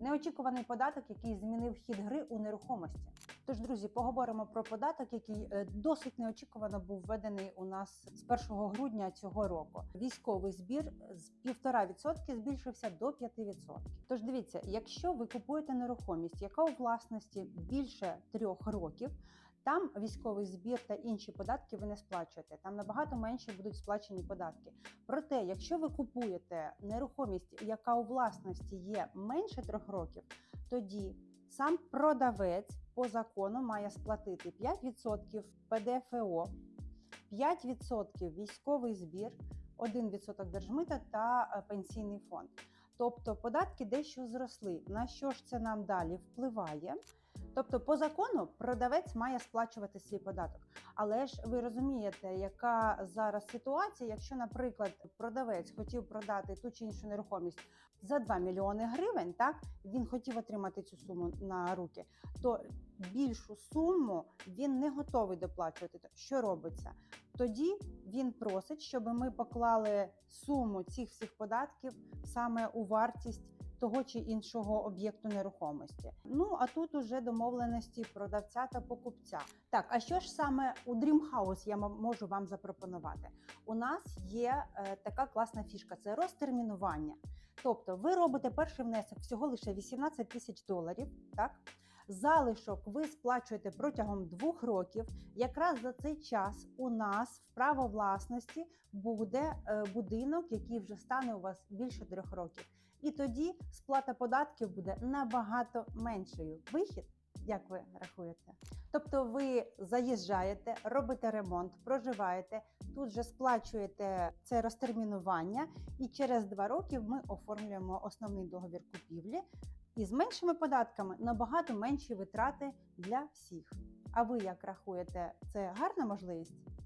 Неочікуваний податок, який змінив хід гри у нерухомості. Тож, друзі, поговоримо про податок, який е, досить неочікувано був введений у нас з 1 грудня цього року. Військовий збір з 1,5% збільшився до 5%. Тож дивіться, якщо ви купуєте нерухомість, яка у власності більше трьох років. Там військовий збір та інші податки ви не сплачуєте. Там набагато менше будуть сплачені податки. Проте, якщо ви купуєте нерухомість, яка у власності є менше трьох років, тоді сам продавець по закону має сплатити 5% ПДФО, 5% військовий збір, 1% держмита та е, пенсійний фонд. Тобто податки дещо зросли. На що ж це нам далі впливає? Тобто, по закону продавець має сплачувати свій податок. Але ж ви розумієте, яка зараз ситуація, якщо, наприклад, продавець хотів продати ту чи іншу нерухомість за 2 мільйони гривень, так він хотів отримати цю суму на руки, то більшу суму він не готовий доплачувати. Що робиться? Тоді він просить, щоб ми поклали суму цих всіх податків саме у вартість того чи іншого об'єкту нерухомості. Ну а тут уже домовленості продавця та покупця. Так, а що ж саме у Dream House я можу вам запропонувати? У нас є е, така класна фішка: це розтермінування. Тобто, ви робите перший внесок всього лише 18 тисяч доларів, так? Залишок ви сплачуєте протягом двох років. Якраз за цей час у нас в право власності буде е, будинок, який вже стане у вас більше трьох років. І тоді сплата податків буде набагато меншою. Вихід. Як ви рахуєте? Тобто ви заїжджаєте, робите ремонт, проживаєте, тут же сплачуєте це розтермінування, і через два роки ми оформлюємо основний договір купівлі і з меншими податками набагато менші витрати для всіх. А ви як рахуєте, це гарна можливість?